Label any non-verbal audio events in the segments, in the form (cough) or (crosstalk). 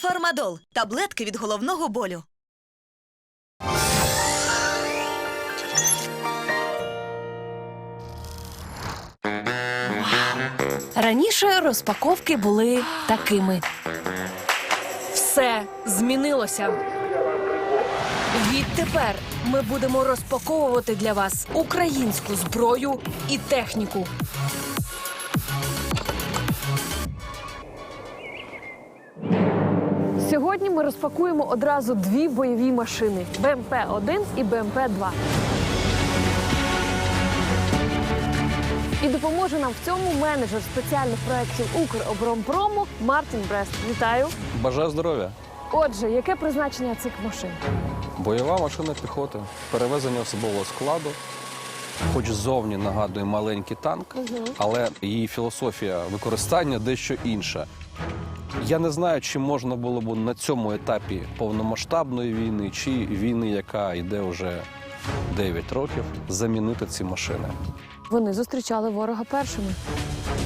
Фармадол таблетки від головного болю. Раніше розпаковки були такими. Все змінилося. Відтепер ми будемо розпаковувати для вас українську зброю і техніку. Сьогодні ми розпакуємо одразу дві бойові машини БМП-1 і БМП-2. І допоможе нам в цьому менеджер спеціальних проєктів Укроборонпрому Мартін Брест. Вітаю! Бажаю здоров'я. Отже, яке призначення цих машин? Бойова машина піхоти, перевезення особового складу. Хоч зовні нагадує маленький танк, але її філософія використання дещо інша. Я не знаю, чи можна було б на цьому етапі повномасштабної війни, чи війни, яка йде вже 9 років, замінити ці машини. Вони зустрічали ворога першими.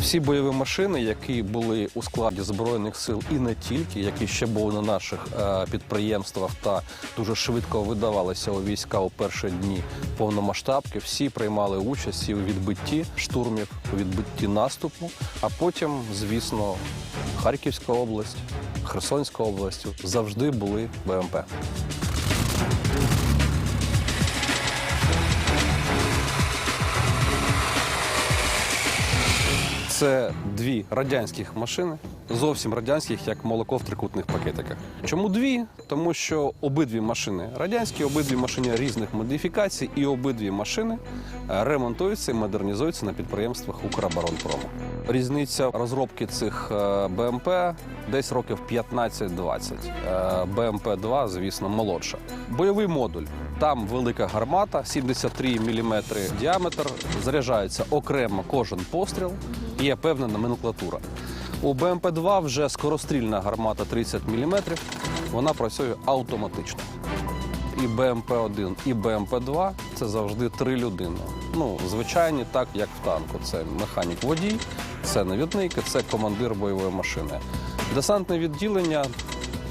Всі бойові машини, які були у складі збройних сил, і не тільки, які ще були на наших е, підприємствах та дуже швидко видавалися у війська у перші дні повномасштабки, всі приймали участь і у відбитті штурмів, у відбитті наступу. А потім, звісно, Харківська область, Херсонська область завжди були БМП. Це дві радянських машини, зовсім радянських, як молоко в трикутних пакетиках. Чому дві? Тому що обидві машини радянські, обидві машини різних модифікацій, і обидві машини е, ремонтуються і модернізуються на підприємствах Укроборонпрому. Різниця розробки цих е, БМП десь років 15-20. Е, БМП-2, звісно, молодша. Бойовий модуль. Там велика гармата, 73 мм діаметр, заряджається окремо кожен постріл, є певна номенклатура. У БМП-2 вже скорострільна гармата 30 мм, вона працює автоматично. І БМП-1, і БМП-2 це завжди три людини. Ну, звичайні, так як в танку. Це механік водій, це навідник, це командир бойової машини. Десантне відділення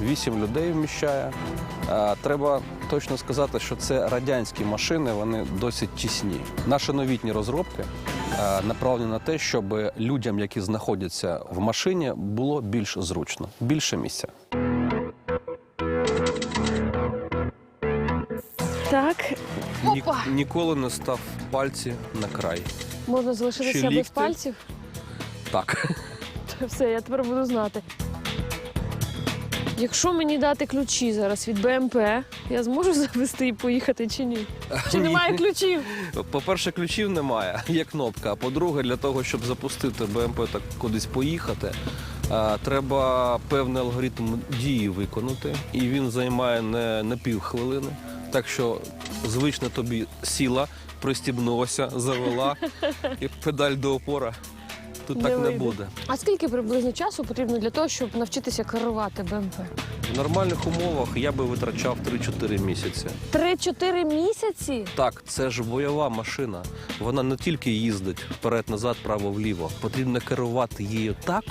8 людей вміщає. Е, Треба точно сказати, що це радянські машини, вони досить тісні. Наші новітні розробки е, направлені на те, щоб людям, які знаходяться в машині, було більш зручно, більше місця. Так, Ні- Опа! ніколи не став пальці на край. можна залишитися Ще без лікти? пальців. Так. (laughs) Все, я тепер буду знати. Якщо мені дати ключі зараз від БМП, я зможу (laughs) завести і поїхати чи ні? Чи Ні. немає ключів? По-перше, ключів немає, (laughs) є кнопка. А по-друге, для того, щоб запустити БМП так кудись поїхати, е, треба певний алгоритм дії виконати, і він займає не, не півхвилини. Так що звично тобі сіла, пристібнулася, завела (laughs) і педаль до опора. Тут так не вийде. буде. А скільки приблизно часу потрібно для того, щоб навчитися керувати БМП? В нормальних умовах я би витрачав 3-4 місяці. Три-чотири місяці? Так, це ж бойова машина. Вона не тільки їздить вперед-назад, право-вліво. Потрібно керувати її так,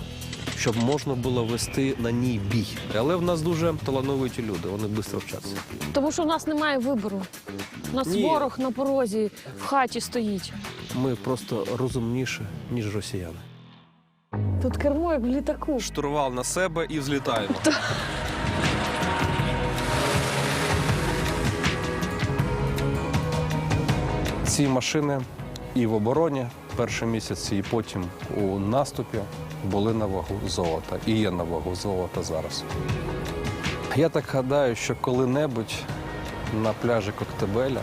щоб можна було вести на ній бій. Але в нас дуже талановиті люди, вони швидко вчаться. Тому що в нас немає вибору. У нас Ні. ворог на порозі в хаті стоїть. Ми просто розумніші, ніж росіяни. Тут кермо як в літаку. Штурвал на себе і взлітаємо. Ці машини і в обороні перші місяці, і потім у наступі були на вагу золота. І є на вагу золота зараз. Я так гадаю, що коли-небудь на пляжі Коктебеля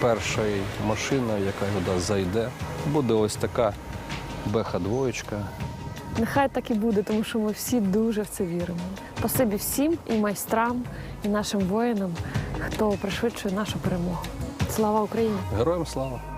першою машина, яка туди зайде, буде ось така беха двоєчка Нехай так і буде, тому що ми всі дуже в це віримо. Спасибі всім і майстрам, і нашим воїнам, хто пришвидшує нашу перемогу. Слава Україні! Героям слава!